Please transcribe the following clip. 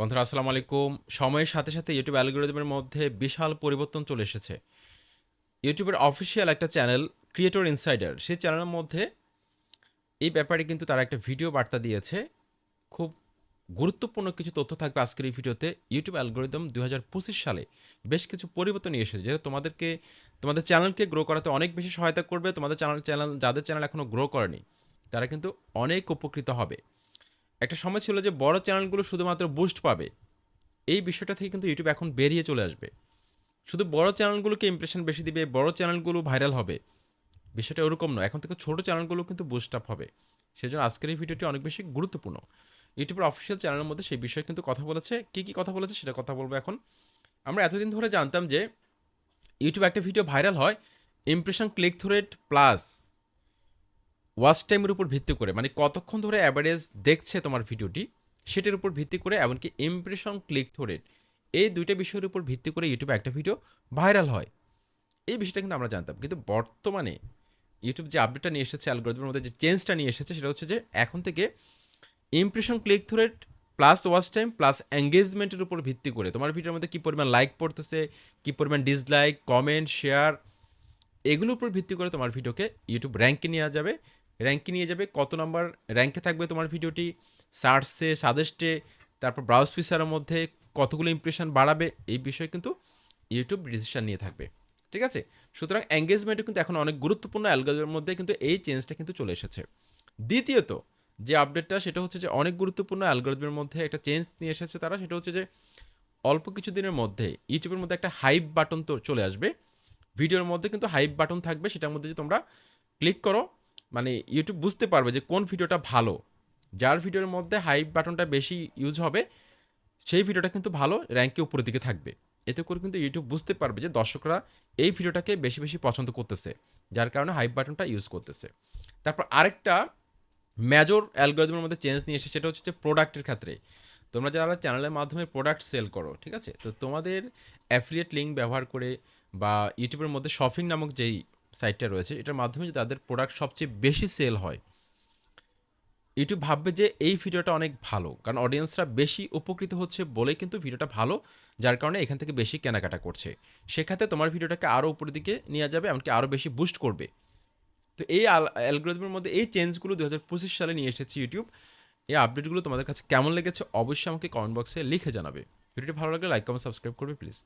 বন্ধুরা আসসালামু আলাইকুম সময়ের সাথে সাথে ইউটিউব অ্যালগোরিদমের মধ্যে বিশাল পরিবর্তন চলে এসেছে। ইউটিউবের অফিসিয়াল একটা চ্যানেল ক্রিয়েটর ইনসাইডার সেই চ্যানেলের মধ্যে এই ব্যাপারে কিন্তু তারা একটা ভিডিও বার্তা দিয়েছে। খুব গুরুত্বপূর্ণ কিছু তথ্য থাকবে আজকের এই ভিডিওতে ইউটিউব অ্যালগোরিদম দু হাজার পঁচিশ সালে বেশ কিছু পরিবর্তন নিয়ে এসেছে যেটা তোমাদেরকে, তোমাদের চ্যানেলকে গ্রো করাতে অনেক বেশি সহায়তা করবে। তোমাদের চ্যানেল চ্যানেল যাদের চ্যানেল এখনও গ্রো করেনি, তারা কিন্তু অনেক উপকৃত হবে। একটা সময় ছিল যে বড় চ্যানেলগুলো শুধুমাত্র বুস্ট পাবে। এই বিষয়টা থেকে কিন্তু ইউটিউব এখন বেরিয়ে চলে আসবে। শুধু বড় চ্যানেলগুলোকে ইমপ্রেশন বেশি দিবে, বড় চ্যানেলগুলো ভাইরাল হবে। বিষয়টা ওরকম নয়, এখন থেকে ছোট চ্যানেলগুলো কিন্তু বুস্ট আপ হবে। সেজন্য আজকের এই ভিডিওটি অনেক বেশি গুরুত্বপূর্ণ। ইউটিউবের অফিসিয়াল চ্যানেলের মধ্যে সেই বিষয়ে কিন্তু কথা বলেছে। কী কী কথা বলেছে সেটা কথা বলব এখন। আমরা এতদিন ধরে জানতাম যে ইউটিউব একটা ভিডিও ভাইরাল হয় impression click through rate plus watch টাইমের উপর ভিত্তি করে মানে কতক্ষণ ধরে অ্যাভারেজ দেখছে তোমার ভিডিওটি, সেটার উপর ভিত্তি করে এমনকি ইমপ্রেশন ক্লিক রেট এই দুইটা বিষয়ের উপর ভিত্তি করে ইউটিউবে একটা ভিডিও ভাইরাল হয়। এই বিষয়টা কিন্তু আমরা জানতাম। কিন্তু বর্তমানে ইউটিউব যে আপডেটটা নিয়ে এসেছে অ্যালগোরিদমের মধ্যে যে চেঞ্জটা নিয়ে এসেছে, সেটা হচ্ছে যে এখন থেকে impression click rate plus watch time plus এঙ্গেজমেন্টের উপর ভিত্তি করে তোমার ভিডিওর মধ্যে কী পরিমাণ লাইক পড়তেছে, কী পরিমাণ ডিসলাইক কমেন্ট শেয়ার এগুলোর উপর ভিত্তি করে তোমার ভিডিওকে ইউটিউব র্যাঙ্কে নিয়ে যাবে। র্যাঙ্কে নিয়ে যাবে, কত নম্বর র্যাঙ্কে থাকবে তোমার ভিডিওটি, সার্চে, সাজেস্টে, তারপর ব্রাউজ ফিচারের মধ্যে কতগুলো ইমপ্রেশন বাড়াবে, এই বিষয়ে কিন্তু ইউটিউব ডিসিশন নিয়ে থাকবে, ঠিক আছে? সুতরাং এঙ্গেজমেন্টও কিন্তু এখন অনেক গুরুত্বপূর্ণ অ্যালগোরিদমের মধ্যে কিন্তু এই চেঞ্জটা কিন্তু চলে এসেছে। দ্বিতীয়ত, যে আপডেটটা সেটা হচ্ছে যে অনেক গুরুত্বপূর্ণ অ্যালগোরিদমের মধ্যে একটা চেঞ্জ নিয়ে এসেছে তারা, সেটা হচ্ছে যে অল্প কিছু দিনের মধ্যে ইউটিউবের মধ্যে একটা হাইপ বাটন তো চলে আসবে, ভিডিওর মধ্যে কিন্তু হাইপ বাটন থাকবে, সেটার মধ্যে যে তোমরা ক্লিক করো মানে ইউটিউব বুঝতে পারবে যে কোন ভিডিওটা ভালো। যার ভিডিওর মধ্যে হাইপ বাটনটা বেশি ইউজ হবে, সেই ভিডিওটা কিন্তু ভালো র্যাঙ্কে উপরের দিকে থাকবে। এতে করে কিন্তু ইউটিউব বুঝতে পারবে যে দর্শকরা এই ভিডিওটাকে বেশি বেশি পছন্দ করতেছে, যার কারণে হাইপ বাটনটা ইউজ করতেছে। তারপর আরেকটা মেজর অ্যালগোরিদমের মধ্যে চেঞ্জ নিয়ে এসে সেটা হচ্ছে প্রোডাক্টের ক্ষেত্রে। তোমরা যারা চ্যানেলের মাধ্যমে প্রোডাক্ট সেল করো, ঠিক আছে? তো তোমাদের অ্যাফিলিয়েট লিঙ্ক ব্যবহার করে বা ইউটিউবের মধ্যে শপিং নামক যেই সাইটটা রয়েছে, এটার মাধ্যমে যদি তাদের প্রোডাক্ট সবচেয়ে বেশি সেল হয় ইউটিউব ভাববে যে এই ভিডিওটা অনেক ভালো। কারণ অডিয়েন্সরা বেশি উপকৃত হচ্ছে বলেই কিন্তু ভিডিওটা ভালো, যার কারণে এখান থেকে বেশি কেনাকাটা করছে। সেক্ষেত্রে তোমার ভিডিওটাকে আরও উপরের দিকে নিয়ে যাবে, এমনকি আরও বেশি বুস্ট করবে। তো এই অ্যালগোরিদমের মধ্যে এই চেঞ্জগুলো দু হাজার পঁচিশ সালে নিয়ে এসেছে ইউটিউব এই আপডেটগুলো তোমাদের কাছে কেমন লেগেছে অবশ্যই আমাকে কমেন্ট বক্সে লিখে জানাবে। ভিডিওটি ভালো লাগলে লাইক কমেন্ট সাবস্ক্রাইব করবে প্লিজ